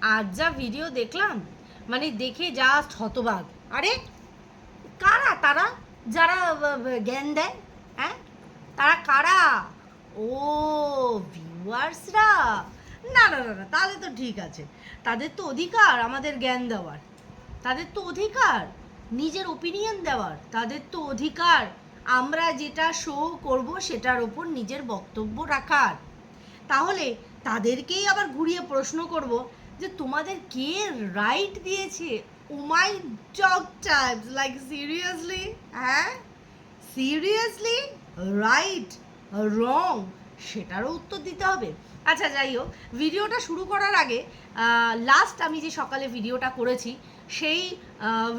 আজ যা ভিডিও দেখলাম মানে দেখে জাস্ট হতবাক। আরে, কারা তারা? যারা জ্ঞান দেয় হ্যাঁ? তারা কারা? ও ভিউয়ার্সরা না না না না তাহলে তো ঠিক আছে। তাদের তো অধিকার আমাদের জ্ঞান দেওয়ার। তাদের তো অধিকার নিজের ওপিনিয়ন দেওয়ার। তাদের তো অধিকার আমরা যেটা শো করব, সেটার ওপর নিজের বক্তব্য রাখার। তাহলে তাদেরকেই আবার ঘুরিয়ে প্রশ্ন করব যে তোমাদের কে রাইট দিয়েছে? ও my dog types like seriously হ্যাঁ? সিরিয়াসলি রাইট রং সেটারও উত্তর দিতে হবে। আচ্ছা যাই হোক, ভিডিওটা শুরু করার আগে লাস্ট আমি যে সকালে ভিডিওটা করেছি, সেই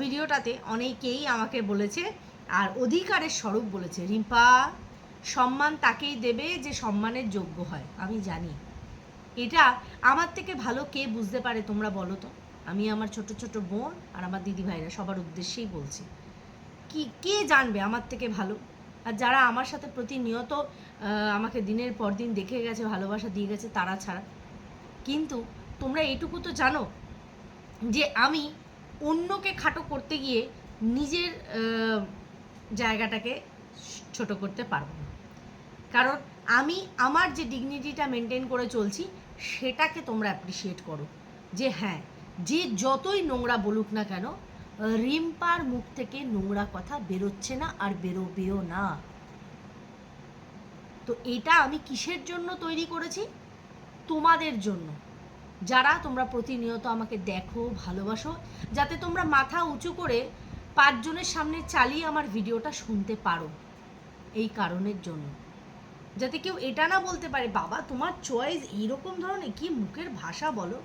ভিডিওটাতে অনেকেই আমাকে বলেছে, আর অধিকারের স্বরূপ বলেছে, রিম্পা, সম্মান তাকেই দেবে যে সম্মানের যোগ্য হয়। আমি জানি। এটা আমার থেকে ভালো কে বুঝতে পারে তোমরা বলো তো? আমি আমার ছোট ছোট বোন আর আমার দিদি ভাইরা সবার উদ্দেশ্যেই বলছি। কি, কে জানবে আমার থেকে ভালো? আর যারা আমার সাথে প্রতিনিয়ত আমাকে দিনের পর দিন দেখে গেছে, ভালোবাসা দিয়ে গেছে, তারা ছাড়া। কিন্তু তোমরা এইটুকু তো জানো যে আমি অন্যকে খাটো করতে গিয়ে নিজের জায়গাটাকে ছোট করতে পারব না। কারণ আমি আমার যে ডিগনিটিটা মেনটেন করে চলছি সেটাকে তোমরা অ্যাপ্রিসিয়েট করো। যে হ্যাঁ যে যতই নোংরা বলুক না কেন, রিম্পার মুখ থেকে নোংরা কথা বেরোচ্ছে না আর বেরোবেও না। তো এটা আমি কিসের জন্য তৈরি করেছি? তোমাদের জন্য। যারা তোমরা প্রতিনিয়ত আমাকে দেখো, ভালোবাসো, যাতে তোমরা মাথা উঁচু করে পাঁচজনের সামনে চালিয়ে আমার ভিডিওটা শুনতে পারো। এই কারণের জন্য। যাতে কেউ এটা না বলতে পারে, বাবা, তোমার চয়েস এইরকম ধরনের, কি মুখের ভাষা বলো?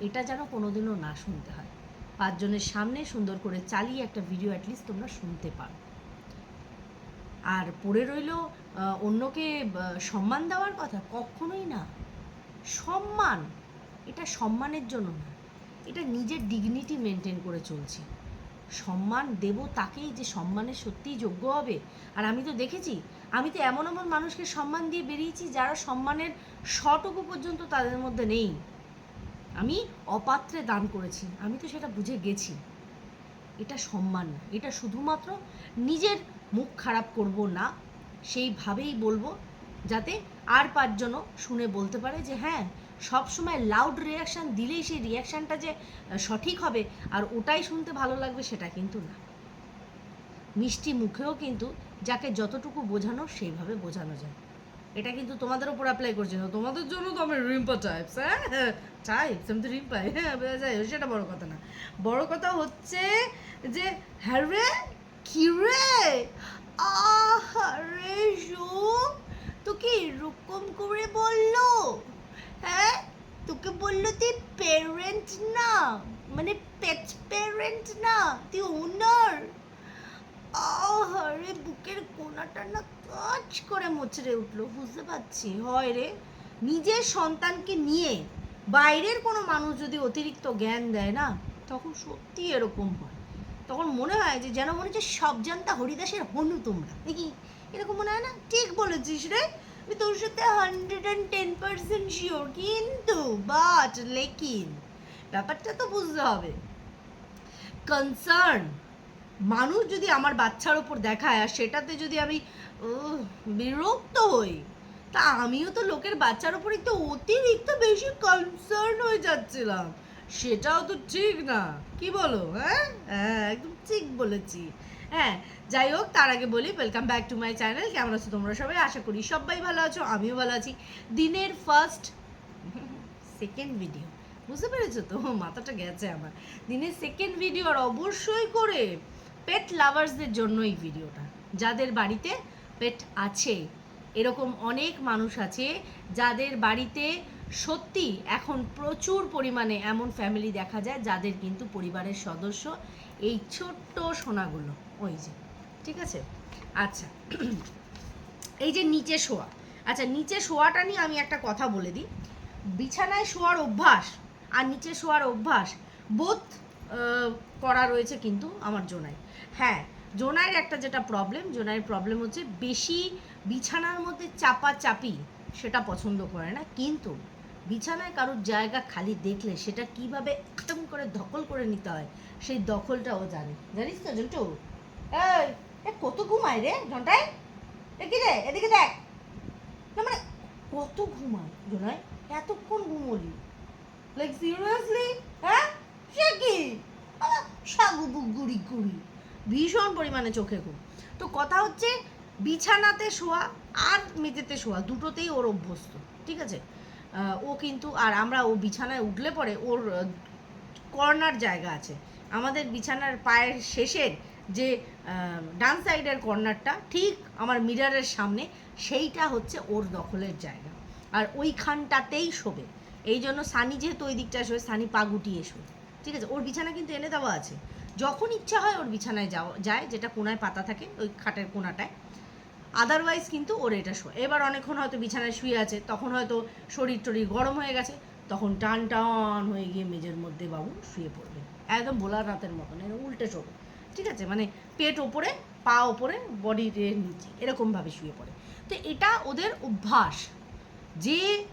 এটা যেন কোনোদিনও না শুনতে হয়। পাঁচজনের সামনে সুন্দর করে চালিয়ে একটা ভিডিও অ্যাটলিস্ট তোমরা শুনতে পারো। আর পড়ে রইল অন্যকে সম্মান দেওয়ার কথা? কখনোই না। সম্মান! এটা সম্মানের জন্য না। এটা নিজের ডিগনিটি মেনটেন করে চলছি। সম্মান দেব তাকেই যে সম্মানের সত্যিই যোগ্য হবে। আর আমি তো দেখেছি আমি তো এমন এমন মানুষকে সম্মান দিয়ে বেরিয়েছি যারা সম্মানের শটুকু পর্যন্ত তাদের মধ্যে নেই। আমি অপাত্রে দান করেছি, আমি তো সেটা বুঝে গেছি। এটা সম্মান না, এটা শুধুমাত্র নিজের মুখ খারাপ করব না, সেইভাবেই বলব, যাতে আর পাঁচজনও শুনে বলতে পারে যে হ্যাঁ সব সময় লাউড রিয়াকশান দিলেই সেই রিয়াকশানটা যে সঠিক হবে আর ওটাই শুনতে ভালো লাগবে সেটা কিন্তু না। মিষ্টি মুখেও কিন্তু যাকে যতটুকু বোঝানো, সেইভাবে বোঝানো যায়। এটা কিন্তু তোমাদের উপর অ্যাপ্লাই করছে না। তোমাদের জন্য তো আমি রিম্পা টাইপস হ্যাঁ? টাইপস আমি তো রিম্পাই হ্যাঁ যায়। সেটা বড় কথা না। বড় কথা হচ্ছে যে হ্যাঁ রে? কি রে আরে সোম তোকে এরকম করে বলল? হ্যাঁ? তোকে বলল তুই প্যারেন্ট না মানে পেট প্যারেন্ট না, তুই ওনার আরে বুকের কোনাটা না কাজ করে মোচড়ে উঠল, বুঝতে পারছি? হয় রে, নিজের সন্তানকে নিয়ে বাইরের কোনো মানুষ যদি অতিরিক্ত জ্ঞান দেয় না, তখন সত্যি এরকম হয়। তখন মনে হয় যে যেন মনে হচ্ছে সব জানতা হরিদাসের হনু তোমরা। দেখি, এরকম মনে হয় না? ঠিক বলেছিস রে। আমি তোর সাথে hundred and ten percent sure কিন্তু বাট লেকিন ব্যাপারটা তো বুঝতে হবে। কনসার্ন মানুষ যদি আমার বাচ্চার ওপর দেখায় আর সেটাতে যদি আমি বিরক্ত হই, তা আমিও তো লোকের বাচ্চার ওপর একটু অতিরিক্ত বেশি কনসার্ন হয়ে যাচ্ছিলাম। সেটাও তো ঠিক না। কি বলো হ্যাঁ? হ্যাঁ একদম ঠিক বলেছি। হ্যাঁ যাই হোক, তার আগে বলি welcome back to my channel কেমন আছো তোমরা সবাই? আশা করি সবাই ভালো আছো, আমিও ভালো আছি। দিনের ফার্স্ট সেকেন্ড ভিডিও বুঝতে পেরেছ তো? মাথাটা গেছে আমার। দিনের সেকেন্ড ভিডিও আর অবশ্যই করে পেট লাভার্সদের জন্য এই ভিডিওটা। যাদের বাড়িতে পেট আছে, এরকম অনেক মানুষ আছে, যাদের বাড়িতে সত্যি এখন প্রচুর পরিমাণে এমন ফ্যামিলি দেখা যায়, যাদের কিন্তু পরিবারের সদস্য এই ছোট্ট সোনাগুলো, ওই যে, ঠিক আছে? আচ্ছা এই যে নিচে শোয়া আচ্ছা নিচে শোয়াটা নিয়ে আমি একটা কথা বলে দিই। বিছানায় শোয়ার অভ্যাস আর নিচে শোয়ার অভ্যাস বোধ করা রয়েছে কিন্তু আমার জোনায় হ্যাঁ জোনায়ের একটা যেটা প্রবলেম জোনায়ের প্রবলেম হচ্ছে বেশি বিছানার মধ্যে চাপা চাপি সেটা পছন্দ করে না। কিন্তু বিছানায় কারোর জায়গা খালি দেখলে সেটা কীভাবে একদম করে দখল করে নিতে হয়, সেই দখলটা ও জানে। জানিস তো জন্টু? এ কত ঘুমায় রে ঘন্টায় এ কি রে? এদিকে দেখ। না মানে কত ঘুমায় জোনাই? এতক্ষণ ঘুমোলি। লাইক সিরিয়াসলি হ্যাঁ? সে কি? সাগু গুড়ি গুড়ি। ভীষণ পরিমাণে চোখে ঘুম। তো কথা হচ্ছে, বিছানাতে শোয়া আর মেঝেতে শোয়া দুটোতেই ওর অভ্যস্ত, ঠিক আছে? ও কিন্তু, আর আমরা ও বিছানায় উঠলে পরে ওর কর্নার জায়গা আছে। আমাদের বিছানার পায়ের শেষের যে ডান সাইডের কর্নারটা, ঠিক আমার মিরারের সামনে, সেইটা হচ্ছে ওর দখলের জায়গা। আর ওইখানটাতেই শোবে। এই জন্য সানি যেহেতু ওই দিকটা শোবে সানি পা গুটিয়ে শোবে ঠিক আছে? ওর বিছানা কিন্তু এনে দেওয়া আছে। যখন ইচ্ছা হয় ওর বিছানায় যাওয়া যায়, যেটা কোনায় পাতা থাকে, ওই খাটের কোনাটায়। আদারওয়াইজ কিন্তু ওর এটা শো এবার অনেকক্ষণ হয়তো বিছানায় শুয়ে আছে, তখন হয়তো শরীর টরীর গরম হয়ে গেছে, তখন টান টান হয়ে গিয়ে মেজের মধ্যে বাবু শুয়ে পড়বে। একদম ভোলার রাতের মতন এরকম উল্টে শোবে ঠিক আছে? মানে পেট ওপরে, পা ওপরে বডির নিচে, এরকমভাবে শুয়ে পড়ে। তো এটা ওদের অভ্যাস। যে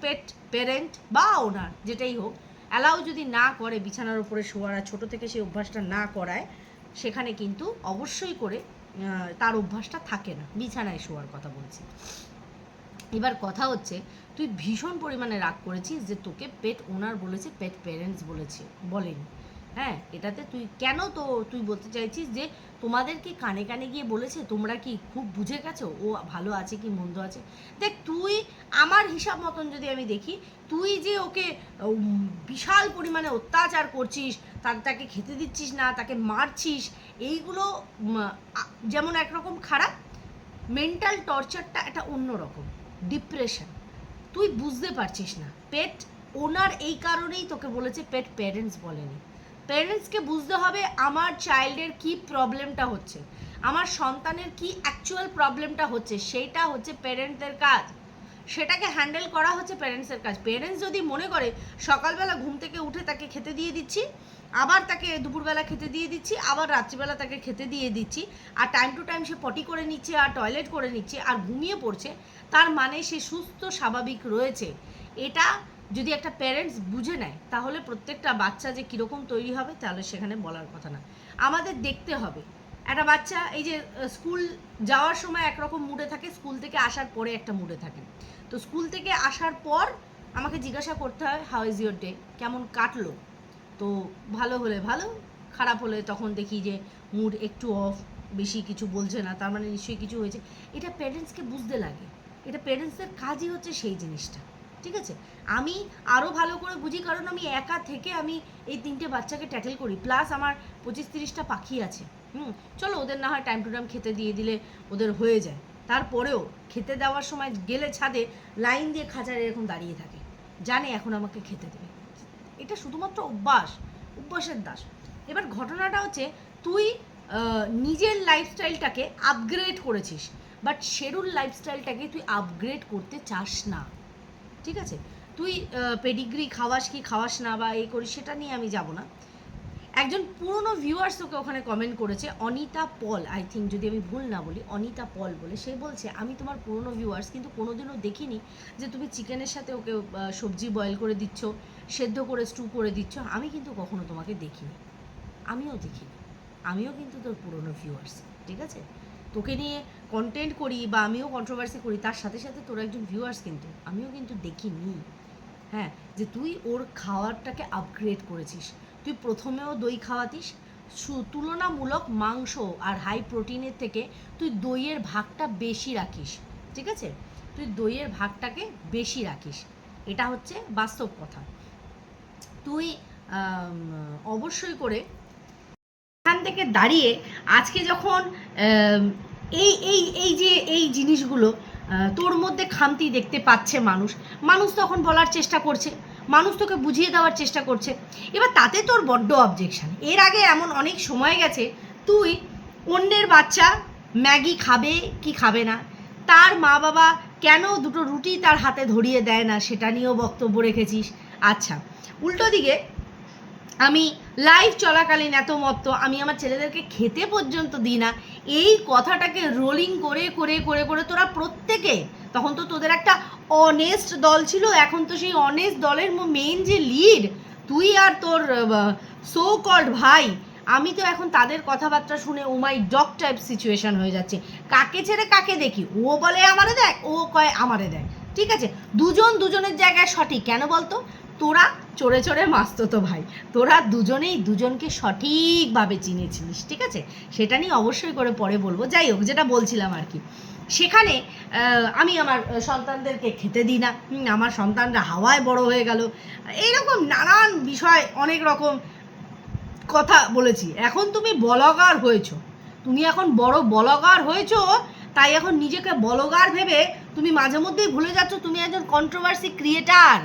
পেট প্যারেন্ট বা ওনার, যেটাই হোক অ্যালাউ যদি না করে বিছানার উপরে শোয়ার আর ছোটো থেকে সেই অভ্যাসটা না করায়, সেখানে কিন্তু অবশ্যই করে তার অভ্যাসটা থাকে না। বিছানায় শোয়ার কথা বলছি। এবার কথা হচ্ছে, তুই ভীষণ পরিমাণে রাগ করেছিস যে তোকে পেট ওনার বলেছে পেট প্যারেন্টস বলেছে, বলেনি। হ্যাঁ এটাতে তুই, কেন তো তুই বলতে চাইছিস যে তোমাদের কি কানে কানে গিয়ে বলেছে, তোমরা কি খুব বুঝে গেছো? ও ভালো আছে কি মন্দ আছে? দেখ, তুই, আমার হিসাব মতন যদি আমি দেখি, তুই যে ওকে বিশাল পরিমাণে অত্যাচার করছিস তার তাকে খেতে দিচ্ছিস না, তাকে মারছিস, এইগুলো যেমন একরকম খারাপ মেন্টাল টর্চারটা একটা অন্য রকম ডিপ্রেশন তুই বুঝতে পারছিস না। পেট ওনার এই কারণেই তোকে বলেছে পেট প্যারেন্টস বলেনি। প্যারেন্টসকে বুঝতে হবে আমার চাইল্ডের কি প্রবলেমটা হচ্ছে। আমার সন্তানের কি অ্যাকচুয়াল প্রবলেমটা হচ্ছে, সেইটা হচ্ছে প্যারেন্টদের কাজ। সেটাকে হ্যান্ডেল করা হচ্ছে প্যারেন্টসের কাজ। প্যারেন্টস যদি মনে করে, সকালবেলা ঘুম থেকে উঠে তাকে খেতে দিয়ে দিচ্ছি, আবার তাকে দুপুরবেলা খেতে দিয়ে দিচ্ছি, আবার রাত্রিবেলা তাকে খেতে দিয়ে দিচ্ছি, আর টাইম টু টাইম সে পটি করে নিচ্ছে, আর টয়লেট করে নিচ্ছে, আর ঘুমিয়ে পড়ছে, তার মানে সে সুস্থ, স্বাভাবিক রয়েছে। এটা যদি একটা প্যারেন্টস বুঝে নেয়, তাহলে প্রত্যেকটা বাচ্চা যে কীরকম তৈরি হবে, তাহলে সেখানে বলার কথা না। আমাদের দেখতে হবে। একটা বাচ্চা এই যে স্কুল যাওয়ার সময় একরকম মুডে থাকে স্কুল থেকে আসার পরে একটা মুডে থাকে। তো স্কুল থেকে আসার পর আমাকে জিজ্ঞাসা করতে হয় হাউ ইজ ইয়োর ডে কেমন কাটলো? তো ভালো হলে ভালো, খারাপ হলে তখন দেখি যে মুড একটু অফ বেশি কিছু বলছে না, তার মানে নিশ্চয়ই কিছু হয়েছে। এটা প্যারেন্টসকে বুঝতে লাগে। এটা প্যারেন্টসদের কাজই হচ্ছে সেই জিনিসটা। ঠিক আছে? আমি আরও ভালো করে বুঝি, কারণ আমি একা থেকে আমি এই তিনটে বাচ্চাকে ট্যাটেল করি। প্লাস আমার পঁচিশ তিরিশটা পাখি আছে। হুম? চলো, ওদের না হয় টাইম টু টাইম খেতে দিয়ে দিলে ওদের হয়ে যায়। তারপরেও খেতে দেওয়ার সময় গেলে ছাদে লাইন দিয়ে খাঁচার এরকম দাঁড়িয়ে থাকে। জানে এখন আমাকে খেতে দেবে। এটা শুধুমাত্র অভ্যাস, অভ্যাসের দাস। এবার ঘটনাটা হচ্ছে, তুই নিজের লাইফস্টাইলটাকে আপগ্রেড করেছিস। বাট শেরুল লাইফস্টাইলটাকে তুই আপগ্রেড করতে চাস না। ঠিক আছে? তুই পেডিগ্রি খাওয়াস কি খাওয়াস না বা এই করিস, সেটা নিয়ে আমি যাব না। একজন পুরনো ভিউয়ার্স তোকে ওখানে কমেন্ট করেছে, অনিতা পল আই থিঙ্ক যদি আমি ভুল না বলি, অনিতা পল বলে, সে বলছে, আমি তোমার পুরনো ভিউয়ার্স কিন্তু কোনোদিনও দেখিনি যে তুমি চিকেনের সাথে ওকে সবজি বয়েল করে দিচ্ছ, সেদ্ধ করে স্টু করে দিচ্ছ। আমি কিন্তু কখনো তোমাকে দেখিনি। আমিও দেখিনি। আমিও কিন্তু তোর পুরনো ভিউয়ার্স ঠিক আছে? তোকে নিয়ে কন্টেন্ট করি বা আমিও কন্ট্রোভার্সি করি, তার সাথে সাথে তোর একজন ভিউয়ার্স কিন্তু, আমিও কিন্তু দেখিনি। হ্যাঁ যে তুই ওর খাওয়ারটাকে আপগ্রেড করেছিস। তুই প্রথমেও দই খাওয়াতিস তুলনামূলক মাংস আর হাই প্রোটিনের থেকে তুই দইয়ের ভাগটা বেশি রাখিস, ঠিক আছে? তুই দইয়ের ভাগটাকে বেশি রাখিস। এটা হচ্ছে বাস্তব কথা। তুই অবশ্যই করে থেকে দাঁড়িয়ে আজকে যখন এই এই এই যে, এই জিনিসগুলো তোর মধ্যে খামতি দেখতে পাচ্ছে মানুষ মানুষ তখন বলার চেষ্টা করছে, মানুষ তোকে বুঝিয়ে দেওয়ার চেষ্টা করছে। এবার তাতে তোর বড্ড অবজেকশন এর আগে এমন অনেক সময় গেছে, তুই অন্যের বাচ্চা ম্যাগি খাবে কি খাবে না, তার মা বাবা কেন দুটো রুটি তার হাতে ধরিয়ে দেয় না সেটা নিয়েও বক্তব্য রেখেছিস? আচ্ছা উল্টো দিকে আমি লাইভ চলাকালীন এত মত্ত, আমি আমার ছেলেদেরকে খেতে পর্যন্ত দিই না। এই কথাটাকে রোলিং করে করে করে করে তোরা প্রত্যেকে, তখন তো তোদের একটা অনেস্ট দল ছিল, এখন তো সেই অনেস্ট দলের মেইন যে লিড তুই আর তোর সো কল্ড ভাই, আমি তো এখন তাদের কথাবার্তা শুনে oh my dog type situation হয়ে যাচ্ছে। কাকে ছেড়ে কাকে দেখি? ও বলে আমারে দেখ ও কয় আমারে দেখ ঠিক আছে? দুজন দুজনের জায়গায় সঠিক, কেন বলতো? তোরা চড়ে চড়ে মাসতো তো ভাই। তোরা দুজনেই দুজনকে সঠিকভাবে চিনেছিলিস, ঠিক আছে? সেটা নিয়ে অবশ্যই করে পরে বলব। যাই হোক, যেটা বলছিলাম আর কি। সেখানে আমি আমার সন্তানদেরকে খেতে দিই না। আমার সন্তানরা হাওয়ায় বড় হয়ে গেল। এইরকম নানান বিষয়, অনেক রকম কথা বলেছি। এখন তুমি বলগার হয়েছো। তুমি এখন বড় বলগার হয়েছো, তাই এখন নিজেকে বলগার ভেবে তুমি মাঝে মধ্যেই ভুলে যাচ্ছ। তুমি একজন কন্ট্রোভার্সি ক্রিয়েটার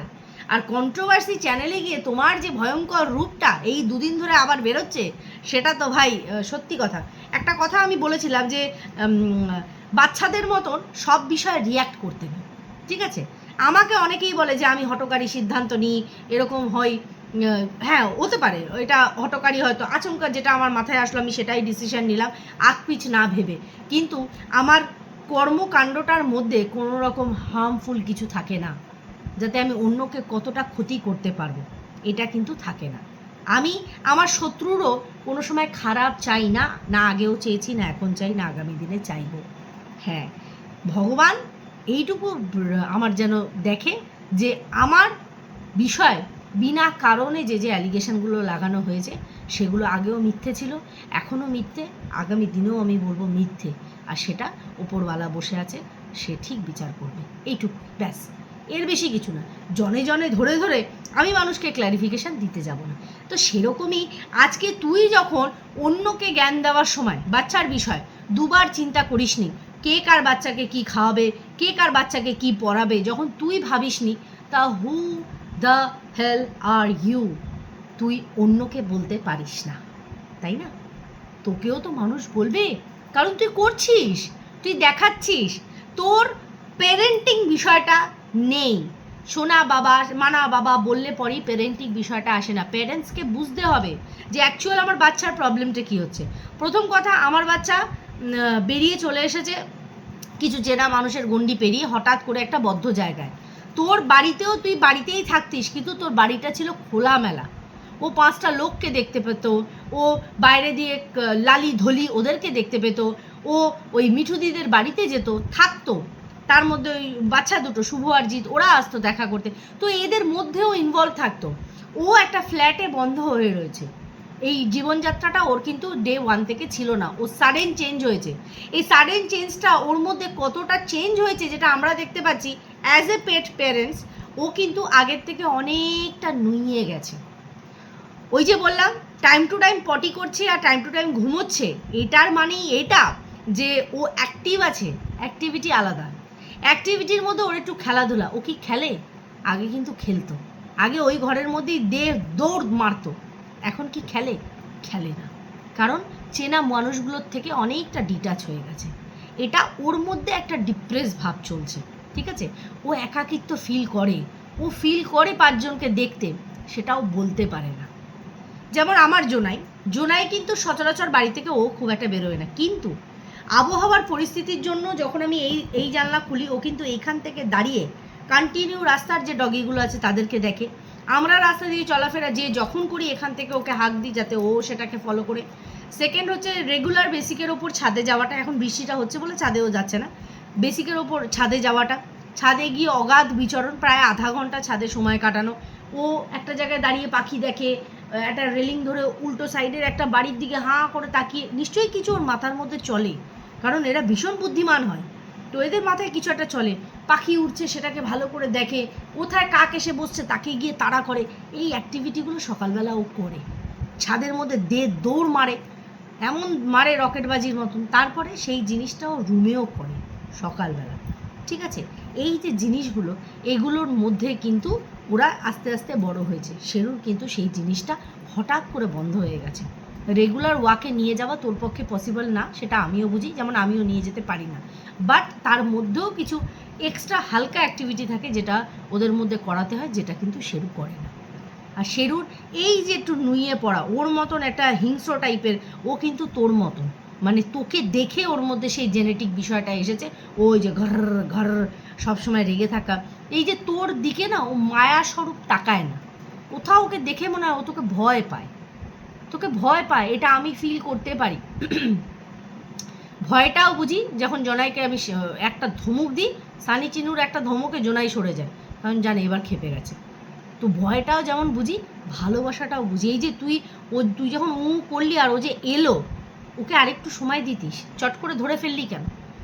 আর কন্ট্রোভার্সি চ্যানেলে গিয়ে তোমার যে ভয়ঙ্কর রূপটা এই দুদিন ধরে আবার বেরোচ্ছে, সেটা তো ভাই সত্যি কথা। একটা কথা আমি বলেছিলাম যে বাচ্চাদের মতন সব বিষয়ে রিয়্যাক্ট করতে নেই, ঠিক আছে? আমাকে অনেকেই বলে যে, আমি হটকারী সিদ্ধান্ত নিই। এরকম হয় হ্যাঁ হতে পারে। এটা হটকারী হয়তো আচমকা, যেটা আমার মাথায় আসলো, আমি সেটাই ডিসিশন নিলাম, আকপিচ না ভেবে। কিন্তু আমার কর্মকাণ্ডটার মধ্যে কোনো রকম হার্মফুল কিছু থাকে না। যাতে আমি অন্যকে কতটা ক্ষতি করতে পারব, এটা কিন্তু থাকে না। আমি আমার শত্রুরও কোনো সময় খারাপ চাই না না আগেও চেয়েছি, না এখন চাই, না আগামী দিনে চাইব। হ্যাঁ ভগবান এইটুকু আমার যেন দেখে যে আমার বিষয় বিনা কারণে যে যে অ্যালিগেশনগুলো লাগানো হয়েছে, সেগুলো আগেও মিথ্যে ছিল, এখনও মিথ্যে, আগামী দিনেও আমি বলব মিথ্যে। আর সেটা ওপরওয়ালা বসে আছে, সে ঠিক বিচার করবে। এইটুকু, ব্যাস। এর বেশি কিছু না। জনে জনে ধরে ধরে আমি মানুষকে ক্ল্যারিফিকেশান দিতে যাব না। তো সেরকমই আজকে তুই যখন অন্যকে জ্ঞান দেওয়ার সময় বাচ্চার বিষয় দুবার চিন্তা করিসনি, কে কার বাচ্চাকে কি খাওয়াবে, কে কার বাচ্চাকে কি পড়াবে, যখন তুই ভাবিসনি, তা who the hell are you তুই অন্যকে বলতে পারিস না। তাই না? তোকেও তো মানুষ বলবে, কারণ তুই করছিস, তুই দেখাচ্ছিস। তোর পেরেন্টিং বিষয়টা নেই। সোনা বাবা, মানা বাবা বললে পরেই পেরেন্টিং বিষয়টা আসে না। প্যারেন্টসকে বুঝতে হবে যে অ্যাকচুয়াল আমার বাচ্চার প্রবলেমটা কী হচ্ছে। প্রথম কথা, আমার বাচ্চা বেরিয়ে চলে এসেছে কিছু চেনা মানুষের গণ্ডি পেরিয়ে হঠাৎ করে একটা বদ্ধ জায়গায়। তোর বাড়িতেও তুই বাড়িতেই থাকতিস, কিন্তু তোর বাড়িটা ছিল খোলামেলা। ও পাঁচটা লোককে দেখতে পেত, ও বাইরে দিয়ে লালি ধলি ওদেরকে দেখতে পেত, ও ওই মিঠুদিদের বাড়িতে যেত, থাকতো। তার মধ্যে ওই বাচ্চা দুটো, শুভ আর জিৎ, ওরা আসতো দেখা করতে। তো এদের মধ্যেও ইনভলভ থাকতো। ও একটা ফ্ল্যাটে বন্ধ হয়ে রয়েছে। এই জীবনযাত্রাটা ওর কিন্তু ডে ওয়ান থেকে ছিল না। ও সাডেন চেঞ্জ হয়েছে। এই সাডেন চেঞ্জটা ওর মধ্যে কতটা চেঞ্জ হয়েছে যেটা আমরা দেখতে পাচ্ছি অ্যাজ এ পেট প্যারেন্টস ও কিন্তু আগের থেকে অনেকটা নুইয়ে গেছে। ওই যে বললাম টাইম টু টাইম পটি করছে আর টাইম টু টাইম ঘুমোচ্ছে। এটার মানেই এটা যে ও অ্যাক্টিভ আছে অ্যাক্টিভিটি আলাদা। অ্যাক্টিভিটির মধ্যে ওর একটু খেলাধুলা। ও কি খেলে? আগে কিন্তু খেলতো। আগে ওই ঘরের মধ্যেই দে দৌড় মারতো। এখন কি খেলে? খেলে না। কারণ চেনা মানুষগুলোর থেকে অনেকটা ডিটাচ হয়ে গেছে। এটা ওর মধ্যে একটা ডিপ্রেস ভাব চলছে। ঠিক আছে? ও একাকিত্ব ফিল করে। ও ফিল করে পাঁচজনকে দেখতে। সেটাও বলতে পারে না। যেমন আমার জোনাই। জোনাই কিন্তু সচরাচর বাড়ি থেকে ও খুব একটা বেরোয় না। কিন্তু আবহাওয়ার পরিস্থিতির জন্য যখন আমি এই এই জানলা খুলি, ও কিন্তু এইখান থেকে দাঁড়িয়ে কন্টিনিউ রাস্তার যে ডগিগুলো আছে তাদেরকে দেখে। আমরা রাস্তা দিয়ে চলাফেরা যে যখন করি এখান থেকে ওকে হাঁক দিই যাতে ও সেটাকে ফলো করে। সেকেন্ড হচ্ছে রেগুলার বেসিকের ওপর ছাদে যাওয়াটা। এখন বৃষ্টিটা হচ্ছে বলে ছাদেও যাচ্ছে না। বেসিকের ওপর ছাদে যাওয়াটা। ছাদে গিয়ে অগাধ বিচরণ, প্রায় আধা ঘণ্টা ছাদে সময় কাটানো। ও একটা জায়গায় দাঁড়িয়ে পাখি দেখে, একটা রেলিং ধরে উল্টো সাইডের একটা বাড়ির দিকে হাঁ করে তাকিয়ে, নিশ্চয়ই কিছু ওর মাথার মধ্যে চলে। কারণ এরা ভীষণ বুদ্ধিমান হয়। তো এদের মাথায় কিছু একটা চলে। পাখি উঠছে সেটাকে ভালো করে দেখে, কোথায় কাক এসে বসছে তাকে গিয়ে তাড়া করে। এই অ্যাক্টিভিটিগুলো সকালবেলা ও করে। ছাদের মধ্যে দে দৌড় মারে। এমন মারে রকেটবাজির মতন। তারপরে সেই জিনিসটাও রুমেও করে সকালবেলা। ঠিক আছে? এই যে জিনিসগুলো, এগুলোর মধ্যে কিন্তু ওরা আস্তে আস্তে বড় হয়েছে। শেরুর কিন্তু সেই জিনিসটা হঠাৎ করে বন্ধ হয়ে গেছে। রেগুলার ওয়াকে নিয়ে যাওয়া তোর পক্ষে পসিবল না, সেটা আমিও বুঝি, যেমন আমিও নিয়ে যেতে পারি না। বাট তার মধ্যেও কিছু এক্সট্রা হালকা অ্যাক্টিভিটি থাকে যেটা ওদের মধ্যে করাতে হয়, যেটা কিন্তু শেরু করে না। আর শেরুর এই যে একটু নুইয়ে পড়া, ওর মতন একটা হিংস্র টাইপের ও কিন্তু তোর মতন। মানে তোকে দেখে ওর মধ্যে সেই জেনেটিক বিষয়টা এসেছে ওই যে ঘর ঘর, সবসময় রেগে থাকা। এই যে তোর দিকে না, ও মায়া স্বরূপ তাকায় না। কোথাও ওকে দেখে মনে হয় ও তোকে ভয় পায়। তোকে ভয় পায়, এটা আমি ফিল করতে পারি। ভয়টাও বুঝি যখন জনাইকে আমি একটা ধমুক দিই, সানি চিনুর একটা ধমকে জোনাই সরে যায়। কারণ জানে এবার খেপে গেছে। তো ভয়টাও যেমন বুঝি, ভালোবাসাটাও বুঝি। এই যে তুই, ও, তুই যখন উ করলি আর ও যে এলো, ওকে আরেকটু সময় দিতিস। চট করে ধরে ফেললি কেন?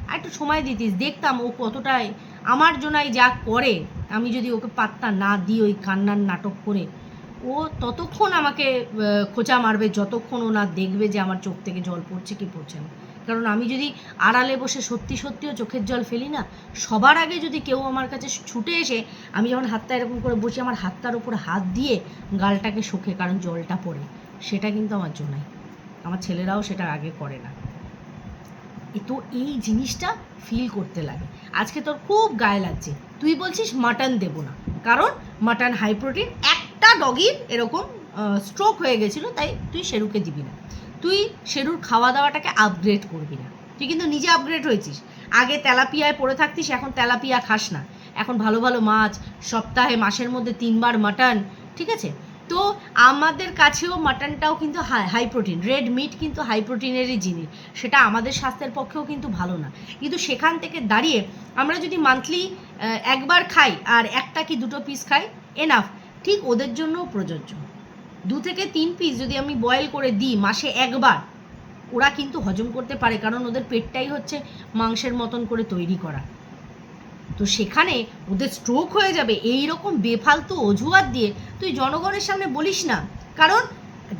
আরেকটু সময় দিতিস। দেখতাম ও কতটাই, আমার জন্যই যা করে, আমি যদি ওকে পাত্তা না দিই ওই কান্নার নাটক করে ও ততক্ষণ আমাকে খোঁচা মারবে, যতক্ষণ ও না দেখবে যে আমার চোখ থেকে জল পড়ছে কি পড়ছে না। কারণ আমি যদি আড়ালে বসে সত্যি সত্যিও চোখের জল ফেলি না, সবার আগে যদি কেউ আমার কাছে ছুটে এসে আমি যখন হাতটা এরকম করে বসে আমার হাতটার উপর হাত দিয়ে গালটাকে শোকে কারণ জলটা পড়ে, সেটা কিন্তু আমার জন্যই আমার ছেলেরাও সেটা আগে করে না। তো এই জিনিসটা ফিল করতে লাগে। আজকে তোর খুব গায়ে লাগছে। তুই বলছিস মাটন দেবো না। কারণ মাটন হাই প্রোটিন একটা ডগির এরকম স্ট্রোক হয়ে গেছিল, তাই তুই শেরুকে দিবি না। তুই শেরুর খাওয়া দাওয়াটাকে আপগ্রেড করবি না। তুই কিন্তু নিজে আপগ্রেড হয়েছিস। আগে তেলাপিয়ায় পড়ে থাকতিস, এখন তেলাপিয়া খাস না। এখন ভালো ভালো মাছ, সপ্তাহে মাসের মধ্যে তিনবার মাটন ঠিক আছে? তো আমাদের কাছেও মাটনটাও কিন্তু high high protein red meat কিন্তু হাই প্রোটিনেরই জিনিস। সেটা আমাদের স্বাস্থ্যের পক্ষেও কিন্তু ভালো না। কিন্তু সেখান থেকে দাঁড়িয়ে আমরা যদি মান্থলি একবার খাই আর একটা কি দুটো পিস খাই এনাফ ঠিক ওদের জন্যও প্রযোজ্য। দু থেকে তিন পিস যদি আমি বয়েল করে দিই মাসে একবার, ওরা কিন্তু হজম করতে পারে, কারণ ওদের পেটটাই হচ্ছে মাংসের মতন করে তৈরি করা। তো সেখানে ওদের স্ট্রোক হয়ে যাবে এই রকম বেফালতু অজুহাত দিয়ে তুই জনগণের সামনে বলিস না। কারণ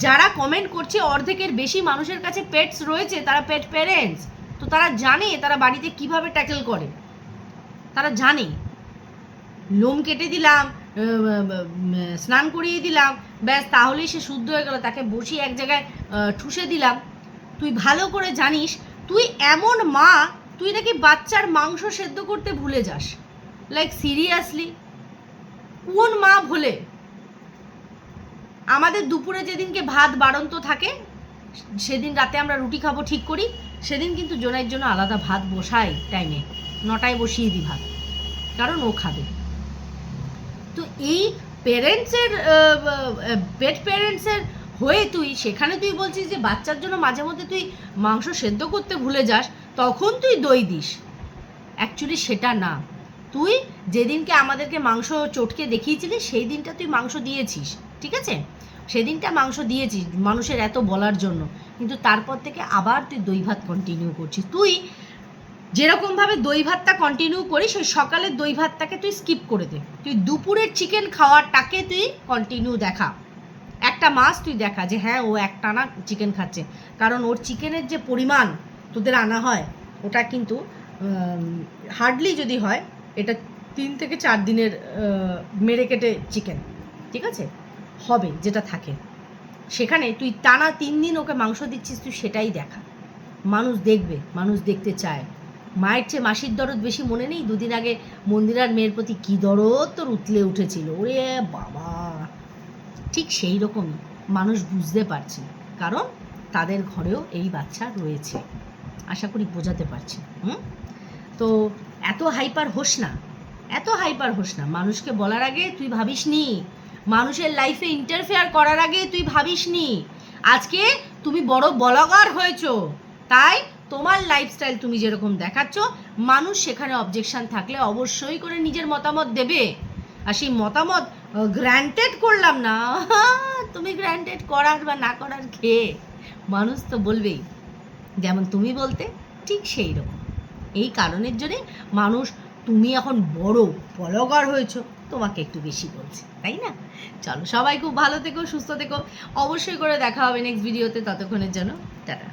যারা কমেন্ট করছে, অর্ধেকের বেশি মানুষের কাছে পেটস রয়েছে, তারা পেট প্যারেন্টস তো তারা জানে তারা বাড়িতে কীভাবে ট্যাকেল করে। তারা জানে। লোম কেটে দিলাম স্নান করিয়ে দিলাম। ব্যাস, তাহলেই সে শুদ্ধ হয়ে গেল। তাকে বসিয়ে এক জায়গায় ঠুসে দিলাম। তুই ভালো করে জানিস, তুই এমন মা, তুই নাকি বাচ্চার মাংস সেদ্ধ করতে ভুলে যাস। লাইক সিরিয়াসলি কোন মা ভুলে? আমাদের দুপুরে যেদিনকে ভাত বাড়ন্ত থাকে, সেদিন রাতে আমরা রুটি খাব ঠিক করি, সেদিন কিন্তু জোনাইয়ের জন্য আলাদা ভাত বসাই টাইমে নটায় বসিয়ে দিই ভাত। কারণ ও খাবে। তো এই প্যারেন্টসের পেট প্যারেন্টসের হয়ে তুই, সেখানে তুই বলছিস যে বাচ্চার জন্য মাঝে মধ্যে তুই মাংস সেদ্ধ করতে ভুলে যাস, তখন তুই দই দিস। অ্যাকচুয়ালি সেটা না। তুই যেদিনকে আমাদেরকে মাংস চটকে দেখিয়েছিলি, সেই দিনটা তুই মাংস দিয়েছিস, ঠিক আছে? সেদিনটা মাংস দিয়েছিস মানুষের এত বলার জন্য। কিন্তু তারপর থেকে আবার তুই দই ভাত কন্টিনিউ করছিস। তুই যেরকমভাবে দই ভাতটা কন্টিনিউ করিস, ওই সকালের দই ভাতটাকে তুই স্কিপ করে দে। তুই দুপুরের চিকেন খাওয়ারটাকে তুই কন্টিনিউ দেখা। একটা মাস তুই দেখা যে হ্যাঁ ও একটানা চিকেন খাচ্ছে। কারণ ওর চিকেনের যে পরিমাণ তোদের আনা হয়, ওটা কিন্তু হার্ডলি যদি হয়, এটা তিন থেকে চার দিনের মেরে কেটে চিকেন ঠিক আছে? হবে, যেটা থাকে। সেখানে তুই টানা তিন দিন ওকে মাংস দিচ্ছিস, তুই সেটাই দেখা। মানুষ দেখবে, মানুষ দেখতে চায়। মায়ের চেয়ে মাসির দরদ বেশি মনে নেই? দুদিন আগে মন্দিরার মেয়ের প্রতি কী দরদ তোর উতলে উঠেছিল? ওরে বাবা। ঠিক সেই রকমই, মানুষ বুঝতে পারছে, কারণ তাদের ঘরেও এই বাচ্চা রয়েছে। আশা করি বোঝাতে পারছি, হুম? তো এত হাইপার হোস না, এত হাইপার হোস না। মানুষকে বলার আগে তুই ভাবিস নি, মানুষের লাইফে ইন্টারফেয়ার করার আগে তুই ভাবিস নি। আজকে তুমি বড় ব্লগার হয়েছো, তাই তোমার লাইফস্টাইল তুমি যেরকম দেখাচ্ছ, মানুষ সেখানে অবজেকশন থাকলে অবশ্যই করে নিজের মতামত দেবে। আর সেই মতামত গ্র্যান্টেড করলাম না তুমি গ্র্যান্টেড করার বা না করার খেয়ে। মানুষ তো বলবেই, যেমন তুমি বলতে, ঠিক সেই রকম। এই কারণের জন্যে মানুষ, তুমি এখন বড় ব্লগার হয়েছো, তোমাকে একটু বেশি বলছে, তাই না? চলো সবাই খুব ভালো থেকো, সুস্থ থেকো। অবশ্যই করে দেখা হবে নেক্সট ভিডিওতে ততক্ষণের জন্য, টাটা।